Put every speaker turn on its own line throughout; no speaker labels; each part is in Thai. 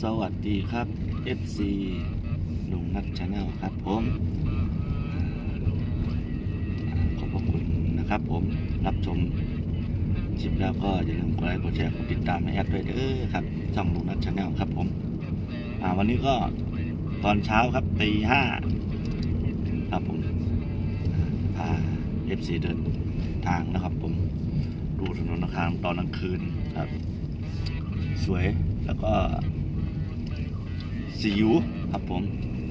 สวัสดีครับ FC ลุงนัทชาแนลครับผมอขอบพระคุณนะครับผมรับชมคลิปแล้วก็อย่าลืมกดไลค์กดแชร์กดติดตามให้แอดด้วยเด้อครับช่องลุงนัทชาแนลครับผมอ่าวันนี้ก็ตอนเช้าครับตีห้าครับผมพา FC เดินทางนะครับผมดูถนนทางตอนกลางคืนครับ สวยแล้วก็ สีอิวครับผม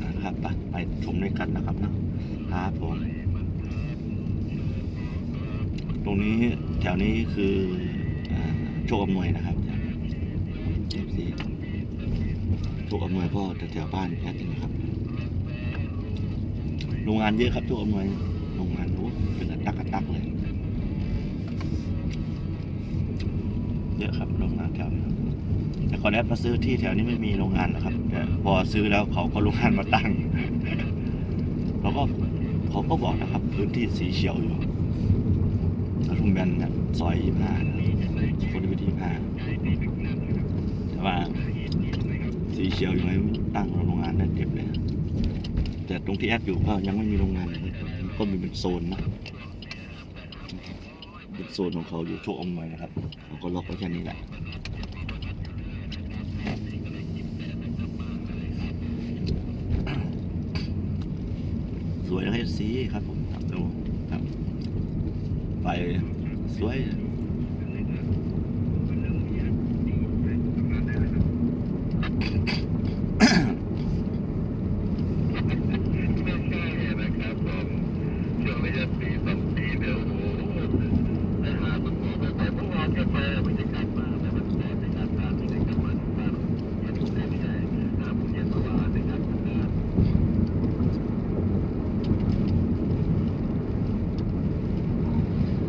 นะครับไปไปชมด้วยกันนะครับนะครับผม ตรงนี้แถวนี้คือโชคอำนวยนะครับเอฟซีโชคอำนวยก็แถวบ้านแอดนี่นะครับโรงงานเยอะครับโชคอำนวยโรงงานรู้เป็นตักกระตักเลย เยอะครับโรงงานแถวนี้แต่ก่อนแอดมาซื้อที่แถวนี้ไม่มีโรงงานนะครับแต่พอซื้อแล้วเขาก็โรงงานมาตั้งแล้วก็เขาก็บอกนะครับ พื้นที่สีเขียวอยู่ทุ่งแบนเนี่ยซอยยี่ห้าคนที่ยี่ห้าแต่ว่าสีเขียวอยู่ไหมตั้งโรงงานได้เต็มเลยแต่ตรงที่แอดอยู่ก็ยังไม่มีโรงงานก็มีเป็นโซนนะ เป็นโซนของเขาอยู่โชคอมไว้นะครับเขาก็ล็อกไว้แค่นี้แหละสวยให้สีครับผมครับดูครับไฟสวย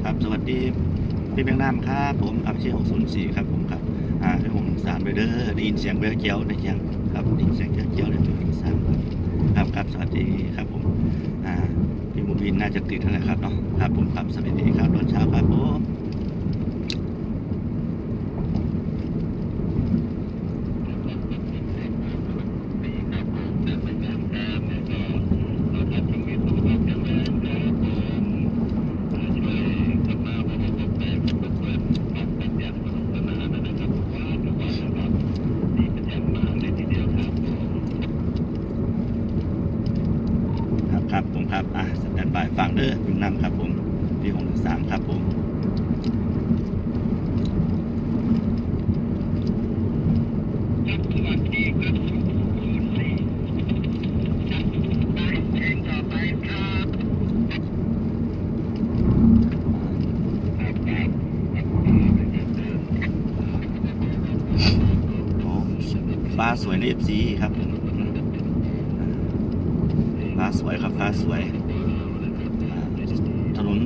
ครับสวัสดีพี่แบงค์น้ำครับผมครับชื่อ604ครับผมครับอ่าที่6 3ไปเด้อได้ยินเสียงเบลเจียวได้ยังครับได้ยินเสียงเบลเจียวได้ถึง3ครับครับครับสวัสดีครับผมอ่าพี่มูบินน่าจะติดเท่าไหร่ครับเนาะครับผมครับสวัสดีครับตอนเช้าครับผม ครับครับผมครับอะสแตนบายฟังเด้ อพิมพ์นำครับผมที่หกสามครับผมโอ้ฟ้าสวยในเอฟซีครับผมฟ้าสวยครับฟ้าสวย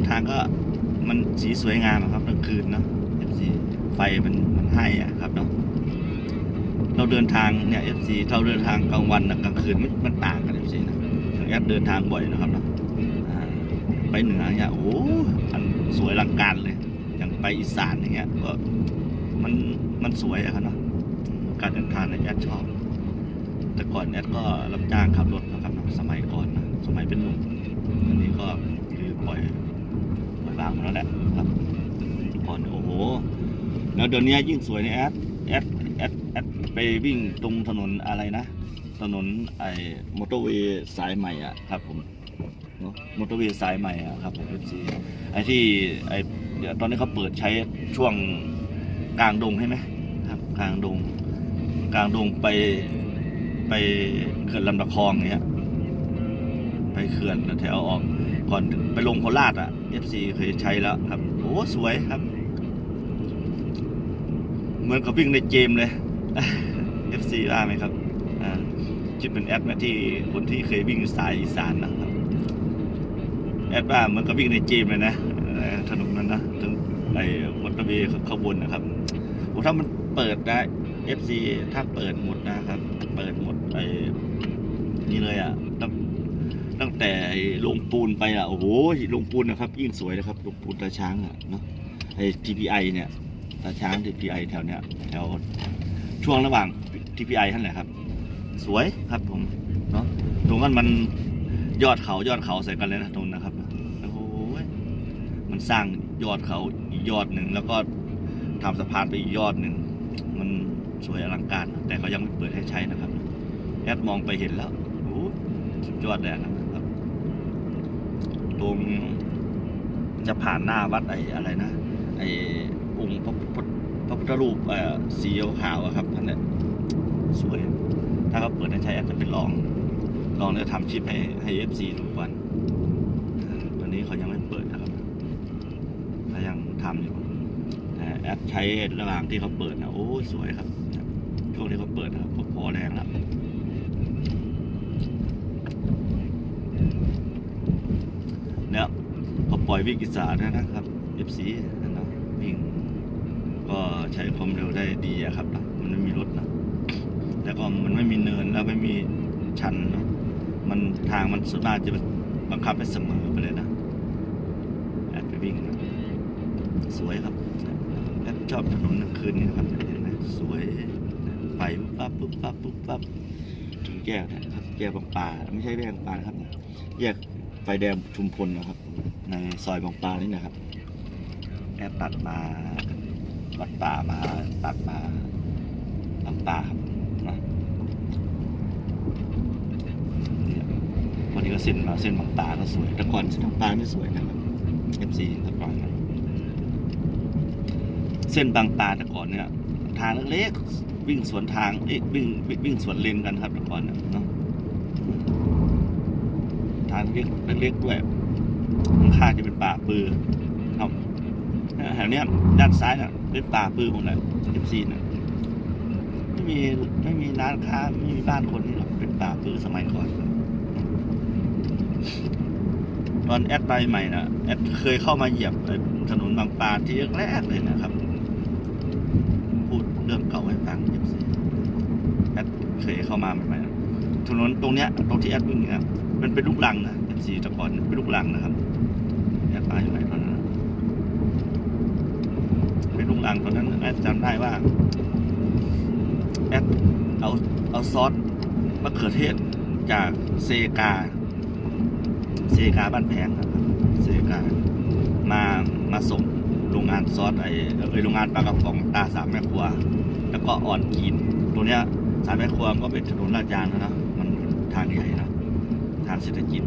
ทางก็มันสีสวยงามครับกลางคืนเนาะเอฟซีไฟมันมันให้อะครับเนาะเราเดินทางเนี่ยเอฟซีเราเดินทางกลางวันกับกลางคืนมันมันต่างกันเอฟซีนะอย่างแอดเดินทางบ่อยนะครับเนาะไปเหนือเนี่ยโอ้มันสวยอลังการเลย อย่างไปอีสานอย่างเงี้ยก็มันมันสวยอะครับเนาะการเดินทางในยแอดชอบ แต่ก่อนแอดก็รับจ้างขับรถนะครับสมัยก่อนนะสมัยเป็นหนุ่มอันนี้ก็คือปล่อย ปล่อยวางแล้วแหละครับก่อนโอ้โหแล้วเดี๋ยวนี้ยิ่งสวยในแอดแอดแอดแอดไปวิ่งตรงถนนอะไรนะ ถนนไอ้มอเตอร์เวย์สายใหม่อะครับผมเนาะมอเตอร์เวย์สายใหม่อะครับผมเอฟซีไอ้ที่ไอ้เดี๋ยวตอนนี้เขาเปิดใช้ช่วงกลางดงใช่ไหมครับกลางดง กลางดงไปไปเขื่อนลำตะคองเนี้ยไปเขื่อนแถวออก ก่อนไปลงโคราชอะ FC เคยใช้แล้วครับ โอ้สวยครับ เหมือนกับวิ่งในเกมเลย FC ว่าไหมครับอ่าคิดเป็นแอดนะที่คนที่เคยวิ่งสายอีสานนะครับ แอดว่าเหมือนกับวิ่งในเกมเลยนะถนนนั้นนะถึงไอ้มอเตอร์เวย์ขบนนะครับโอ้ถ้ามันเปิดได้ FC ถ้าเปิดหมดนะครับ เปิดหมดไอ้นี่เลยอะตั้งตั้งแต่ไอ้ลงปูนไปอะโอ้โหลงปูนนะครับ ยิ่งสวยนะครับลงปูนตาช้างอะเนาะไอ้ TPI เนี่ยตาช้าง TPI แถวเนี้ยแถวช่วงระหว่าง TPI ท่านแหละครับ สวยครับผมเนาะตรงนั้นมันยอดเขายอดเขาใส่กันเลยนะตรงนะครับโอ้โหมันสร้างยอดเขาอีกยอดหนึ่งแล้วก็ทำสะพานไปอีกยอดหนึ่งมันสวยอลังการ แต่เขายังไม่เปิดให้ใช้นะครับแอดมองไปเห็นแล้วโอ้สุดยอดเลยนะ ตรงจะผ่านหน้าวัดไอ้อะไรนะไอ้องค์พระพุทธพระพุทธรูปเอ่อสีขาวอะครับท่านเนี่ยสวย ถ้าเขาเปิดให้ใช้อาจจะเป็นลอง ลองแล้วทำชิปให้ให้เอฟซีดูก่อนตอนนี้เขายังไม่เปิดนะครับเขายังทำอยู่แต่แอปใช้ระหว่างที่เขาเปิดนะโอ้สวยครับช่วงที่เขาเปิดนะครับพอแรงแล้วเนี่ยเขาป ล่อยวิ่งกิสาด้วยนะครับ FC นะเนาะวิ่งก็ใช้ความเร็วได้ดีอะครับนะมันไม่มีรถนะแล้วก็มันไม่มีเนินแล้วไม่มีชันเนะมันทางมันส่วนมาจะบังคับให้เสมอไปเลยนะแอดไปวิ่งนะสวยครับแอดชอบถนนกลางคืนนี่นะครับเห็นไหมสวยไปุ๊บปั๊บปุ๊บปั๊บปุ๊บปั๊บถึงแยกนะครับแยกบางป่าไม่ใช่แยกบางป่านะครับแยกไฟแดงชุมพลนะครับ ในซอยบางปลานี่นะครับแอดตัดมาวัดป่ามาตัดมาบางป่าครับนะวันนี้ก็เส้นมาเส้นบางป่าก็สวยแต่ก่อนเส้นบางป่าไม่สวยนะครับ FC แต่ก่อนนะเส้นบางป่าแต่ก่อนเนี่ยทางเล็กๆวิ่งสวนทางเอ๊ะวิ่งวิ่งสวนเลนกันครับแต่ก่อนเนี่ยเนาะทางเล็กเล็กๆด้วย ข้างจะเป็นป่าปือครับแถวเนี้ยด้านซ้ายน่ะเป็นป่าปืนหมดเลยเอฟซีน่ะไม่มีไม่มีร้านค้าไม่มีบ้านคนนี่หรอกเป็นป่าปืนสมัยก่อนตอนแอดไปใหม่นะแอดเคยเข้ามาเหยียบถนนบางปลาที่แรกๆเลยนะครับ พูดเรื่องเก่าให้ฟังเอฟซีแอดเคยเข้ามาใหม่ๆถนนตรงเนี้ยตรงที่แอดวิ่งเนี่ยมันเป็นลูกลังนะเอฟซีแต่ก่อนเป็นลูกลังนะครับ แอดไปใหม่ตอนนั้นนะเป็นลุงลังตอนนั้นแอดจำได้ว่าแอดเอาเอาซอสมะเขือเทศจากเซกา เซกาบ้านแพงครับ เซกา มามาส่งโรงงานซอสไอเอยโรงงานปลากระป๋องตาสามแม่ครัว แล้วก็อ่อนกินตัวเนี้ยสามแม่ครัวก็เป็นถนนลาดยางแล้วนะมันทางใหญ่นะทางเศรษฐกิจ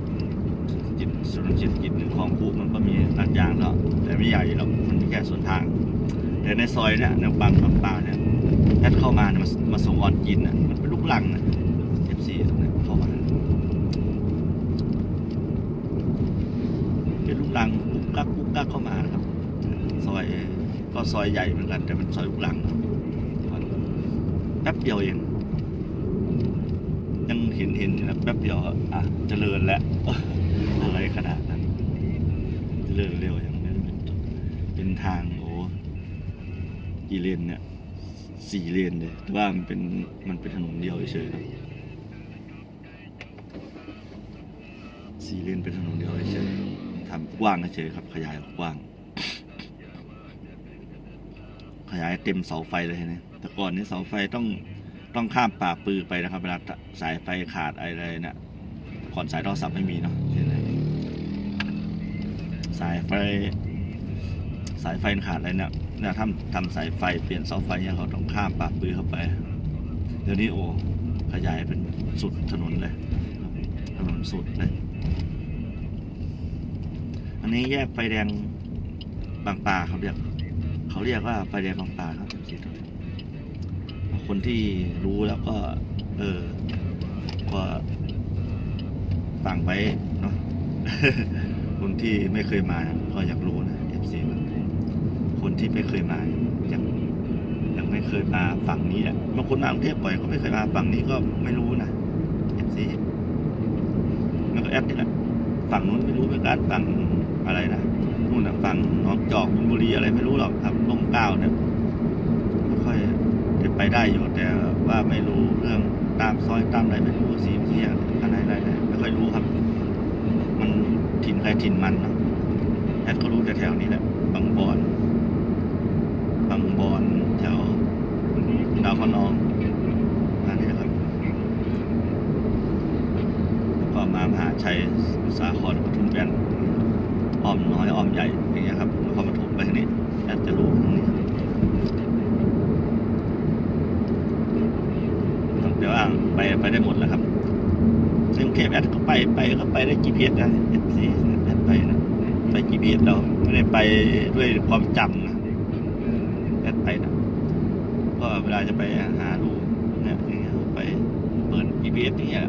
ส่วนเศรษฐกิจหรือของคูมันก็มีลาดยางแล้วแต่ไม่ใหญ่หรอกมันแค่ส่วนทาง แต่ในซอยเนี่ยในบางบางป่าเนี่ยแอดเข้ามาเนี่ยมามาส่งออนกินน่ะมันเป็นลูกลังนะเอฟซีเนี่ยเข้ามาเป็นลูกลังกุ๊กกักกุ๊กกักเข้ามาครับซอยก็ซอยใหญ่เหมือนกัน แต่เป็นซอยลูกลังแป๊บเดียวเองยังเห็นเห็นนะแป๊บเดียวอะเจริญแล้ว อะไรขนาดนั้นเจริญเร็วอย่างนี้เป็นเป็นทางโอ้กี่เลนเนี่ยสี่เลนเลยแต่ว่ามันเป็นมันเป็นถนนเดียวเฉยๆนะสี่เลนเป็นถนนเดียวเฉยๆทำกว้างเฉยๆครับ ขยายกว้าง ขยายเต็มเสาไฟเลยนะแต่ก่อนนี้เสาไฟต้องต้องข้ามป่าปือไปนะครับเวลาสายไฟขาดอะไรเนี่ยก่อนสายโทรศัพท์ไม่มีเนาะ สายไฟ สายไฟขาดอะไรเนี่ยเนี่ยทำทำสายไฟเปลี่ยนเสาไฟเนี่ยเขาต้องข้ามป่าปือเข้าไป เดี๋ยวนี้โอ้ขยายเป็นสุดถนนเลยถนนสุดเลย อันนี้แยกไฟแดงบางปลาเขาเรียกเขาเรียกว่าไฟแดงบางปลาครับที่ตรงนี้คนที่รู้แล้วก็ เออ ก็ฟังไว้เนาะ ที่ไม่เคยมาก็อยากรู้นะ FC มันคนที่ไม่เคยมายังยังไม่เคยมาฝั่งนี้อะบางคนมากรุงเทพบ่อยก็ไม่เคยมาฝั่งนี้ก็ไม่รู้นะ FC มันก็แอปนี่แหละฝั่งนู้นไม่รู้เหมือนกันฝั่งอะไรนะนู่นนะฝั่งหนองจอกบุรีอะไรไม่รู้หรอกครับลมเก้าเนี่ยไม่ค่อยจะไปได้อยู่แต่ว่าไม่รู้เรื่องตามซอยตามอะไรไม่รู้สีเสียอะไรอะไรไม่ค่อยรู้ครับ มันถิ่นใครถิ่นมันนะแอดก็รู้แต่แถวนี้แหละ บางบอนบางบอนแถวดาวคอนองอันนี้ครับ แล้วก็มามหาชัยสาครปทุมแกนอ้อมน้อยอ้อมใหญ่อย่างเงี้ยครับนครปฐมไปทางนี้แอดจะรู้ตรงนี้เดี๋ว่างไปไปได้หมดแล้วครับ แอดก็ไปไปก็ไปได้ GPS นะ FC แอดไปนะไป GPS เราไม่ได้ไปด้วยความจำนะแอดไปนะก็เวลาจะไปหาดูเนี่ยอย่างเงี้ยไปเปิด GPS อย่างเงี้ย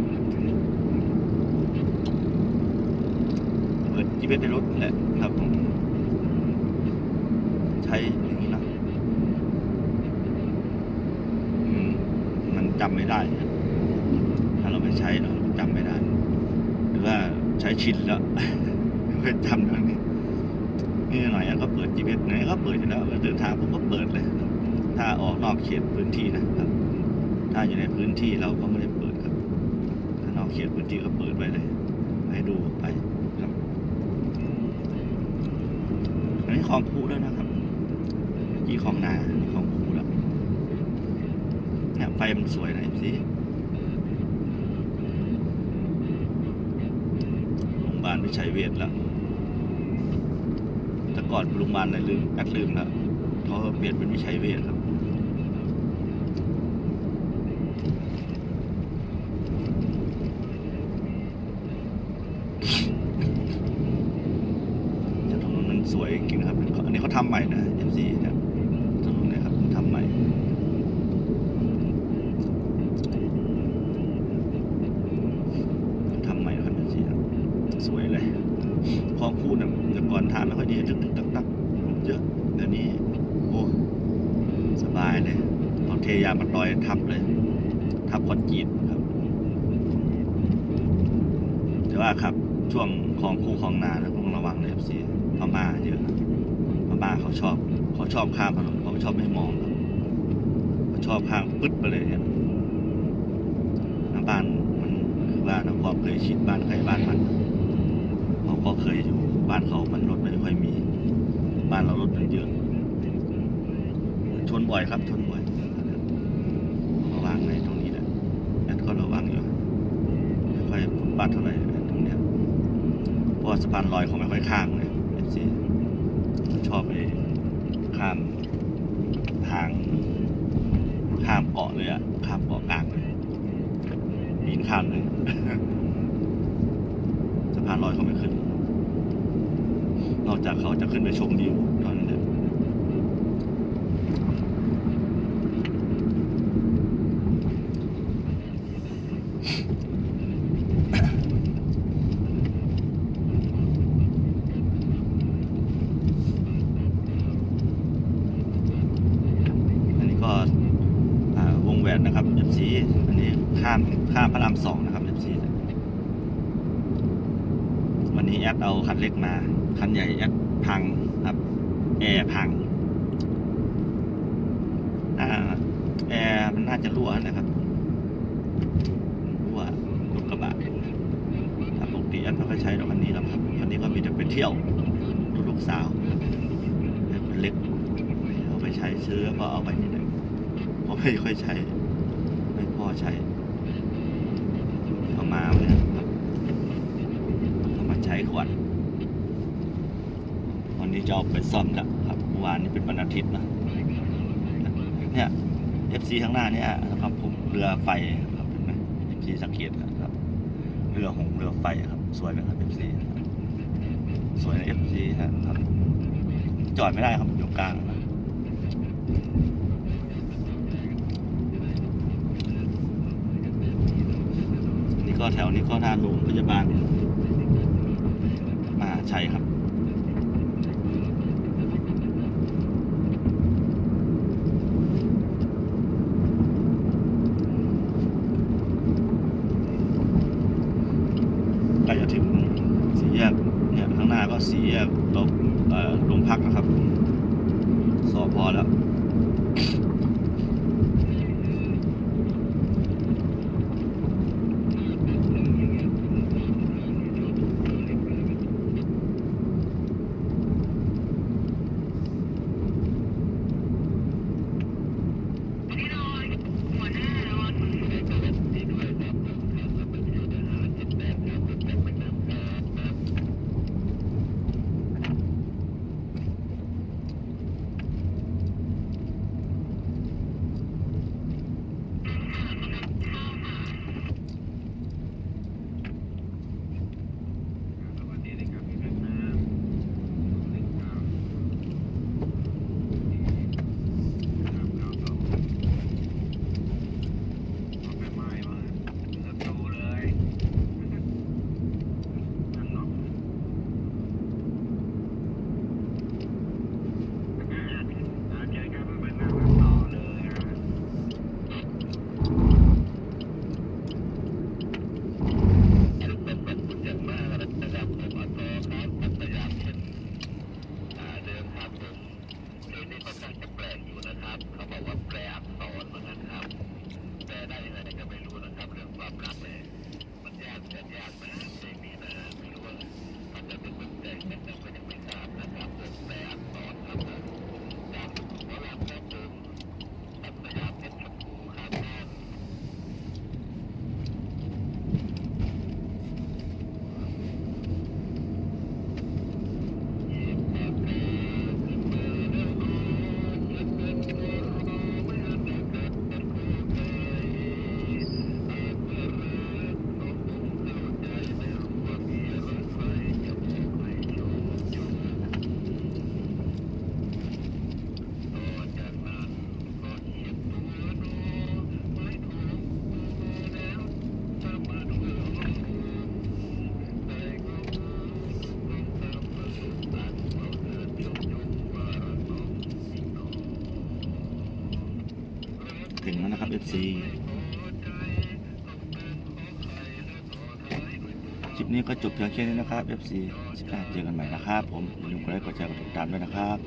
เปิด GPS ในรถแหละครับผมใช้อย่างนี้เนอะอืมมันจำไม่ได้ครับถ้าเราไม่ใช้เราจำไม่ได้หรือ ว่าใช้ชินแล้วไม่จำตรงนี้นี่หน่อยอะก็เปิด GPS ไหนก็เปิดอยู่แล้วเดินทางผมก็เปิดเลย ถ้าออกนอกเขตพื้นที่นะครับ ถ้าอยู่ในพื้นที่เราก็ไม่ได้เปิดครับ ถ้านอกเขตพื้นที่ก็เปิดไว้เลย ให้ดูไปครับ อันนี้ของคูแล้วนะครับกี่ของนาของคูแล้วเนี่ยไฟมันสวยนะสิโรงพยาบาล วิชัยเวทแล้วแต่ก่อนโรงพยาบาลอะไรลืมแอดลืมแล้วเขาเปลี่ยนเป็นวิชัยเวทครับ แต่ถนนมันสวยจริงๆนะครับ อันนี้เขาทำใหม่นะ MC เนี่ยถนนเนี่ยครับเขาทำใหม่ ทำใหม่นะครับ MC ครับ สวยเลยคลองคูนเนี่ยแต่ก่อนทางไม่ค่อยดีตึกตึกตักตักเยอะเดี๋ยวนี้โอ้สบายเลยเอาเทยามาลอยทับเลย ทับคอนกรีตครับแต่ว่าครับช่วงของคู่ของนานะต้องระวังเลยซีพม่าเยอะพม่าเขาชอบเขาชอบข้ามถนนเขาชอบไม่มองครับเขาชอบข้ามปึ๊ดไปเลยเนี่ยบ้านมันคือบ้านะความเคยชิดบ้านใครบ้านมัน ยอยู่บ้านเขามันรถไม่ค่อยมี บ้านเรารถมันเยอะชนบ่อยครับชนบ่อยระวังในตรงนี้แหละแอดก็ระวังอยู่ไม่ค่อยบาดเท่าไหร่ตรงเนี้ยเพราะสะพานลอยเขาไม่ค่อยข้ามเลยเอฟซีชอบไปข้ามทางข้ามเกาะเลยอะข้ามเกาะกลางเลยปีนข้ามเลยสะพานลอยเขาไม่ขึ้น นอกจากเขาจะขึ้นไปชมวิวตอนนั้นแหละอันนี้ก็วงแหวนนะครับ FC อันนี้ข้ามข้ามพระรามสองนะครับ FC วันนี้แอดเอาคันเล็กมา คันใหญ่แอดพังครับแอร์พังอแอร์มันน่าจะรั่วนะครับรั่วรถกระบะถ้าปกติแอดไม่ค่อยใช้รถคันนี้หรอกครับคันนี้ก็มีแต่ไปเที่ยวลูกสาวให้คนเล็กเอาไปใช้ซื้อก็เอาไปนี่แหละเพราะไม่ค่อยใช้ไม่พอใช้เอามาเนี่ยครับเอามาใช้ก่อนวันนี้ จะเอาไปซ่อมแล้วครับเมื่อวานนี้เป็นวันอาทิตย์นะเนี่ย FC ข้างหน้าเนี่ยนะครับผมเรือไฟครับเห็นไหม FC สังเกตนะครับ เรือหงเรือไฟครับ สวยไหมครับ FC สวยนะ FC ครับจอดไม่ได้ครับอยู่กลางนะนี่ก็แถวนี้ก็หน้าโรงพยาบาลมหาชัยครับ ใกล้จะถึงสี่แยกเนี่ยข้างหน้าก็ สี่แยกตกเอ่อโรงพักนะครับ สอพอแล้ว นี้ก็จบเพียงแค่นี้นะครับ FC คลิปหน้าเจอกันใหม่นะครับ ผมอย่าลืมกดไลค์กดแชร์กดติดตามด้วยนะครับ